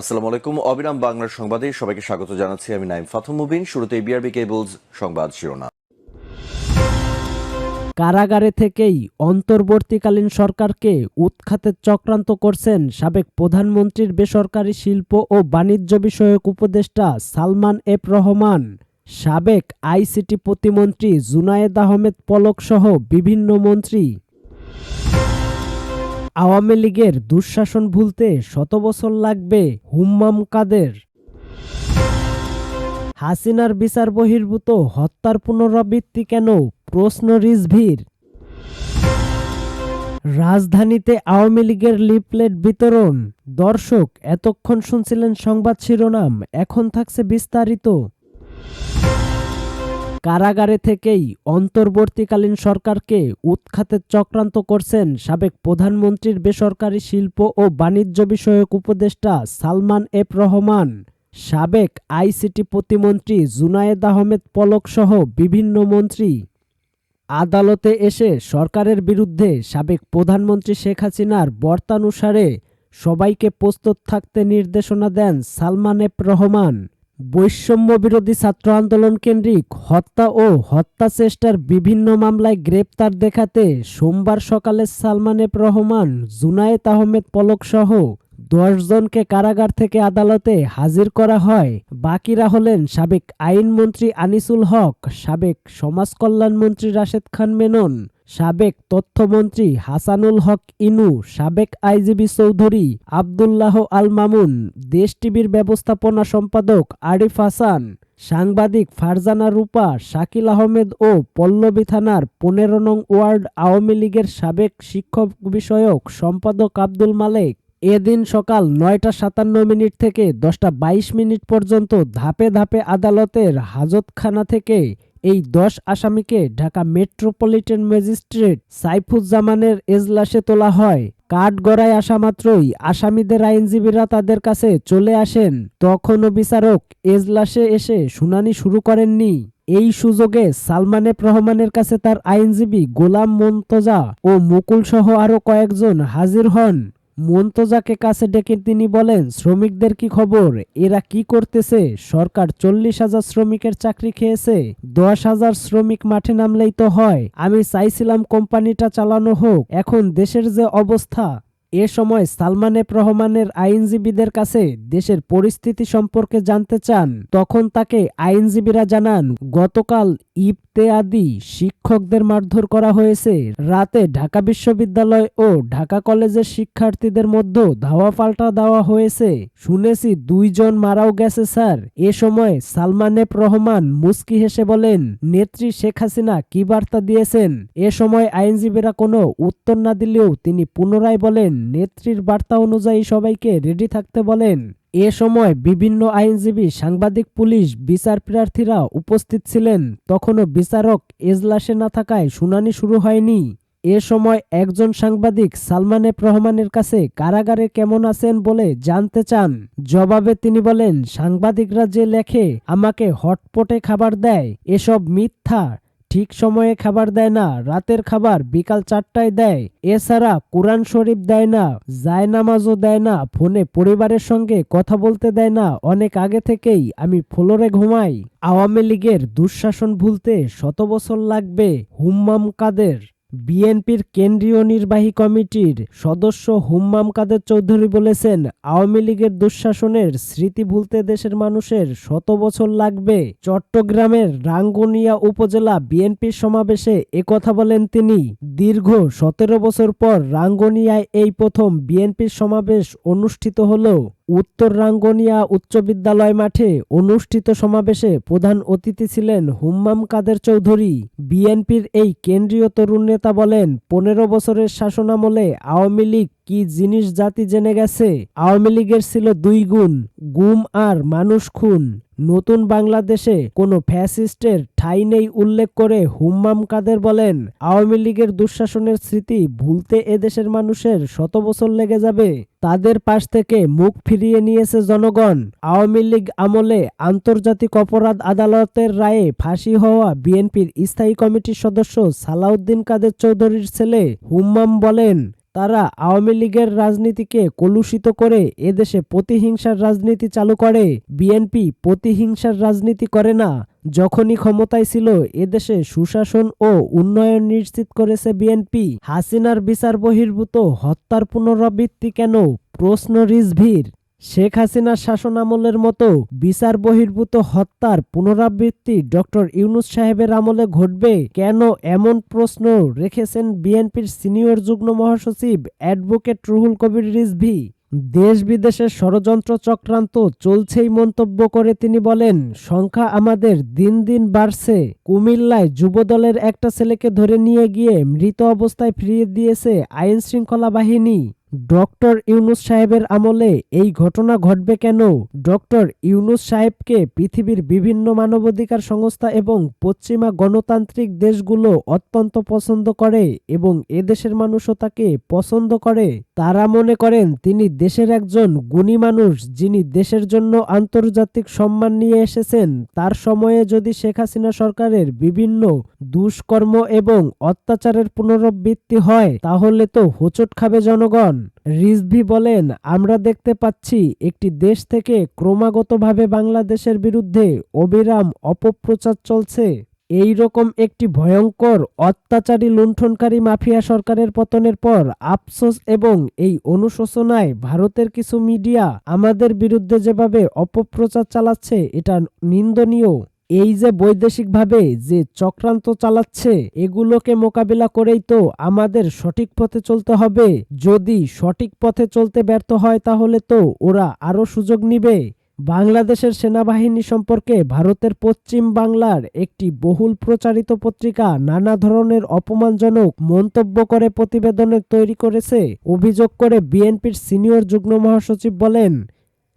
আসসালামু আলাইকুম, অবিরাম বাংলার সংবাদে সবাইকে স্বাগত জানাচ্ছি আমি নাইম ফাথম মুবিন। শুরুতে বিআরবি কেবলস সংবাদ শিরোনাম। কারাগারে থেকেই অন্তর্বর্তীকালীন সরকারকে উৎখাতের চক্রান্ত করছেন সাবেক প্রধানমন্ত্রীর বেসরকারি শিল্প ও বাণিজ্য বিষয়ক উপদেষ্টা সালমান এফ রহমান, সাবেক আইসিটি প্রতিমন্ত্রী জুনায়েদ আহমেদ পলক সহ বিভিন্ন মন্ত্রী। আওয়ামী লীগের দুঃশাসন ভুলতে শত বছর লাগবে হুম্মাম কাদের। হাসিনার বিচার বহির্ভূত হত্যার পুনরাবৃত্তি কেন প্রশ্ন রিজভির। রাজধানীতে আওয়ামী লীগের লিফলেট বিতরণ। দর্শক, এতক্ষণ শুনছিলেন সংবাদ শিরোনাম, এখন থাকছে বিস্তারিত। কারাগারে থেকেই অন্তর্বর্তীকালীন সরকারকে উৎখাতের চক্রান্ত করছেন সাবেক প্রধানমন্ত্রীর বেসরকারি শিল্প ও বাণিজ্য বিষয়ক উপদেষ্টা সালমান এফ রহমান, সাবেক আইসিটি প্রতিমন্ত্রী জুনায়েদ আহমেদ পলক সহ বিভিন্ন মন্ত্রী। আদালতে এসে সরকারের বিরুদ্ধে সাবেক প্রধানমন্ত্রী শেখ হাসিনার বর্তানুসারে সবাইকে প্রস্তুত থাকতে নির্দেশনা দেন সালমান এফ রহমান। বৈষম্য বিরোধী ছাত্র আন্দোলন কেন্দ্রিক হত্যা ও হত্যা চেষ্টার বিভিন্ন মামলায় গ্রেপ্তার দেখাতে সোমবার সকালে সালমান এফ রহমান জুনায়েদ আহমেদ পলক সহ দশজনকে কারাগার থেকে আদালতে হাজির করা হয়। বাকিরা হলেন সাবেক আইনমন্ত্রী আনিসুল হক, সাবেক সমাজ কল্যাণ মন্ত্রী রাশেদ খান মেনন। সাবেক তথ্যমন্ত্রী হাসানুল হক ইনু, সাবেক আইজিবি চৌধুরী আবদুল্লাহ আল মামুন, দেশ টিভির ব্যবস্থাপনা সম্পাদক আরিফ হাসান, সাংবাদিক ফারজানা রূপা, শাকিল আহমেদ ও পল্লবী থানার পনেরো নং ওয়ার্ড আওয়ামী লীগের সাবেক শিক্ষক বিষয়ক সম্পাদক আব্দুল মালেক এদিন সকাল নয়টা সাতান্ন মিনিট থেকে দশটা বাইশ মিনিট পর্যন্ত ধাপে ধাপে আদালতের হাজতখানা থেকে এই দশ আসামিকে ঢাকা মেট্রোপলিটন ম্যাজিস্ট্রেট সাইফুজ্জামানের এজলাসে তোলা হয়। কাঠগড়ায় আসা মাত্রই আসামিদের আইনজীবীরা তাদের কাছে চলে আসেন। তখনও বিচারক এজলাসে এসে শুনানি শুরু করেননি। এই সুযোগে সালমান রহমানের কাছে তার আইনজীবী গোলাম মন্তজা ও মুকুলসহ আরও কয়েকজন হাজির হন। মন্তজাকে কাছে ডেকে তিনি বলেন, শ্রমিকদের কি খবর? এরা কি করতেছে? সরকার চল্লিশ হাজার শ্রমিকের চাকরি খেয়েছে, দশ হাজার শ্রমিক মাঠে নামলেই তো হয়। আমি চাইছিলাম কোম্পানিটা চালানো হোক, এখন দেশের যে অবস্থা এ সময় সালমান এফ রহমানের আইনজীবীদের কাছে দেশের পরিস্থিতি সম্পর্কে জানতে চান। তখন তাকে আইনজীবীরা জানান, গতকাল ইবতেয়াদি শিক্ষকদের মারধর করা হয়েছে। রাতে ঢাকা বিশ্ববিদ্যালয় ও ঢাকা কলেজের শিক্ষার্থীদের মধ্যে ধাওয়া পাল্টা দেওয়া হয়েছে। শুনেছি দুইজন মারাও গেছে, স্যার। এ সময় সালমান রহমান মুস্কি হেসে বলেন, নেত্রী শেখ হাসিনা কি বার্তা দিয়েছেন? এ সময় আইনজীবীরা কোনো উত্তর না দিলেও তিনি পুনরায় বলেন নেত্রীর বার্তা অনুযায়ী সবাইকে রেডি থাকতে বলেন। এ সময় বিভিন্ন আইনজীবী, সাংবাদিক, পুলিশ, বিচার প্রার্থীরা উপস্থিত ছিলেন। তখনও বিচারক এজলাসে না থাকায় শুনানি শুরু হয়নি। এ সময় একজন সাংবাদিক, সালমান এফ রহমানের কাছে কারাগারে কেমন আছেন বলে জানতে চান। জবাবে তিনি বলেন, সাংবাদিকরা যে লেখে, আমাকে হটপটে খাবার দেয়, এসব মিথ্যা। ঠিক সময়ে খাবার দেয় না, রাতের খাবার বিকাল চারটায় দেয়। এছাড়া কোরআন শরীফ দেয় না জায়নামাজও দেয় না, ফোনে পরিবারের সঙ্গে কথা বলতে দেয় না। অনেক আগে থেকেই আমি ফ্লোরে ঘুমাই। আওয়ামী লীগের দুঃশাসন ভুলতে শত বছর লাগবে। হুম্মাম কাদের? বিএনপির কেন্দ্রীয় নির্বাহী কমিটির সদস্য হুম্মাম কাদের চৌধুরী বলেছেন, আওয়ামী লীগের দুঃশাসনের স্মৃতি ভুলতে দেশের মানুষের শত বছর লাগবে। চট্টগ্রামের রাঙ্গুনিয়া উপজেলা বিএনপির সমাবেশে একথা বলেন তিনি। দীর্ঘ সতেরো বছর পর রাঙ্গুনিয়ায় এই প্রথম বিএনপির সমাবেশ অনুষ্ঠিত হলো। উত্তর রাঙ্গনিয়া উচ্চ বিদ্যালয় মাঠে অনুষ্ঠিত সমাবেশে প্রধান অতিথি ছিলেন হুম্মাম কাদের চৌধুরী। বিএনপির এই কেন্দ্রীয় তরুণ নেতা বলেন, পনেরো বছরের শাসনামলে আওয়ামী লীগ কি জিনিস জাতি জেনে গেছে? আওয়ামী লীগের ছিল দুই গুণ, গুম আর মানুষ খুন। নতুন বাংলাদেশে কোনো ফ্যাসিস্টের ঠাঁই নেই উল্লেখ করে হুম্মাম কাদের বলেন, আওয়ামী লীগের দুঃশাসনের স্মৃতি ভুলতে এদেশের মানুষের শত বছর লেগে যাবে। তাদের পাশ থেকে মুখ ফিরিয়ে নিয়েছে জনগণ। আওয়ামী লীগ আমলে আন্তর্জাতিক অপরাধ আদালতের রায়ে ফাঁসি হওয়া বিএনপির স্থায়ী কমিটির সদস্য সালাউদ্দিন কাদের চৌধুরীর ছেলে হুম্মাম বলেন তারা আওয়ামী লীগের রাজনীতিকে কলুষিত করে এদেশে প্রতিহিংসার রাজনীতি চালু করে। বিএনপি প্রতিহিংসার রাজনীতি করে না। যখনই ক্ষমতায় ছিল এদেশে সুশাসন ও উন্নয়ন নিশ্চিত করেছে বিএনপি। হাসিনার বিচার বহির্ভূত হত্যার পুনরাবৃত্তি কেন? প্রশ্ন রিজভির। শেখ হাসিনার শাসনামলের মতো বিচার বহির্ভূত হত্যার পুনরাবৃত্তি ডক্টর ইউনুস সাহেবের আমলে ঘটবে কেন এমন প্রশ্ন রেখেছেন বিএনপির সিনিয়র যুগ্ম মহাসচিব অ্যাডভোকেট রুহুল কবির রিজভি। দেশ বিদেশের ষড়যন্ত্র চক্রান্ত চলছেই মন্তব্য করে তিনি বলেন, সংখ্যা আমাদের দিন দিন বাড়ছে। কুমিল্লায় যুবদলের একটা ছেলেকে ধরে নিয়ে গিয়ে মৃত অবস্থায় ফিরিয়ে দিয়েছে আইন শৃঙ্খলা বাহিনী। ডক্টর ইউনুস সাহেবের আমলে এই ঘটনা ঘটবে কেন? ডক্টর ইউনুস সাহেবকে পৃথিবীর বিভিন্ন মানবাধিকার সংস্থা এবং পশ্চিমা গণতান্ত্রিক দেশগুলো অত্যন্ত পছন্দ করে এবং এদেশের মানুষও তাকে পছন্দ করে, তারা মনে করেন তিনি দেশের একজন গুণী মানুষ যিনি দেশের জন্য আন্তর্জাতিক সম্মান নিয়ে এসেছেন। তার সময়ে যদি শেখ হাসিনা সরকারের বিভিন্ন দুষ্কর্ম এবং অত্যাচারের পুনরাবৃত্তি হয়, তাহলে তো হোঁচট খাবে জনগণ। রিজভি বলেন, আমরা দেখতে পাচ্ছি একটি দেশ থেকে ক্রমাগতভাবে বাংলাদেশের বিরুদ্ধে অবিরাম অপপ্রচার চলছে। এই রকম একটি ভয়ঙ্কর, অত্যাচারী, লুণ্ঠনকারী মাফিয়া সরকারের পতনের পর আফসোস এবং এই অনুশোচনায় ভারতের কিছু মিডিয়া আমাদের বিরুদ্ধে যেভাবে অপপ্রচার চালাচ্ছে, এটা নিন্দনীয়। এই যে বৈদেশিকভাবে যে চক্রান্ত চালাচ্ছে, এগুলোকে মোকাবিলা করেই তো আমাদের সঠিক পথে চলতে হবে। যদি সঠিক পথে চলতে ব্যর্থ হয়, তাহলে তো ওরা আরও সুযোগ নিবে। বাংলাদেশের সেনাবাহিনী সম্পর্কে ভারতের পশ্চিম বাংলার একটি বহুল প্রচারিত পত্রিকা নানা ধরনের অপমানজনক মন্তব্য করে প্রতিবেদনে তৈরি করেছে। অভিযোগ করে বিএনপির সিনিয়র যুগ্ম মহাসচিব বলেন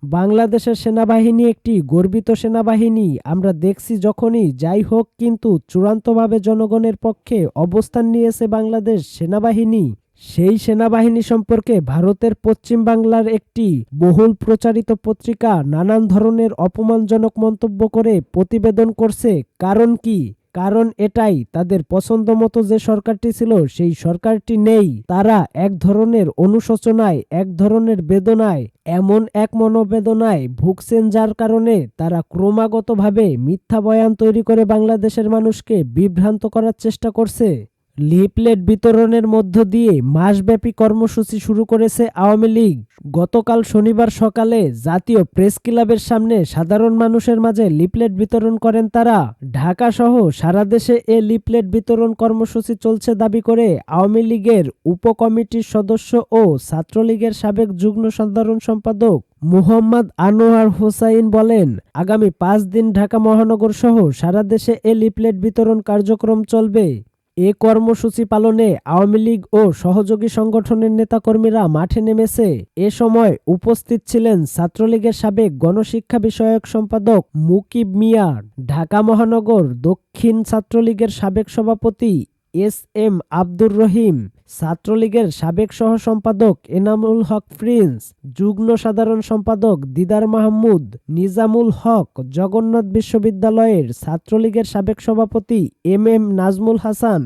বাংলাদেশের সেনাবাহিনী একটি গর্বিত সেনাবাহিনী। আমরা দেখছি যখনই, যাই হোক, কিন্তু চূড়ান্তভাবে জনগণের পক্ষে অবস্থান নিয়েছে বাংলাদেশ সেনাবাহিনী। সেই সেনাবাহিনী সম্পর্কে ভারতের পশ্চিম বাংলার একটি বহুল প্রচারিত পত্রিকা নানান ধরনের অপমানজনক মন্তব্য করে প্রতিবেদন করছে। কারণ কি? কারণ এটাই, তাদের পছন্দ মতো যে সরকারটি ছিল, সেই সরকারটি নেই। তারা এক ধরনের অনুশোচনায়, এক ধরনের বেদনায়, এমন এক মনোবেদনায় ভুগছেন যার কারণে তারা ক্রমাগতভাবে মিথ্যা বয়ান তৈরি করে বাংলাদেশের মানুষকে বিভ্রান্ত করার চেষ্টা করছে। লিফলেট বিতরণের মধ্য দিয়ে মাসব্যাপী কর্মসূচি শুরু করেছে আওয়ামী লীগ। গতকাল শনিবার সকালে জাতীয় প্রেস ক্লাবের সামনে সাধারণ মানুষের মাঝে লিফলেট বিতরণ করেন তারা। ঢাকা সহ সারা দেশে এ লিফলেট বিতরণ কর্মসূচি চলছে দাবি করে আওয়ামী লীগের উপকমিটির সদস্য ও ছাত্রলীগের সাবেক যুগ্ম সাধারণ সম্পাদক মুহম্মদ আনোয়ার হোসাইন বলেন, আগামী পাঁচ দিন ঢাকা মহানগর সহ সারা দেশে এ লিফলেট বিতরণ কার্যক্রম চলবে। এ কর্মসূচি পালনে আওয়ামী লীগ ও সহযোগী সংগঠনের নেতাকর্মীরা মাঠে নেমেছে। এ সময় উপস্থিত ছিলেন ছাত্রলীগের সাবেক গণশিক্ষা বিষয়ক সম্পাদক মুকিব মিয়া ঢাকা মহানগর দক্ষিণ ছাত্রলীগের সাবেক সভাপতি এস এম আব্দুর রহিম, ছাত্রলীগের সাবেক সহ সম্পাদক এনামুল হক প্রিন্স, যুগ্ম সাধারণ সম্পাদক দিদার মাহমুদ, নিজামুল হক জগন্নাথ বিশ্ববিদ্যালয়ের ছাত্রলীগের সাবেক সভাপতি এম এম নাজমুল হাসান।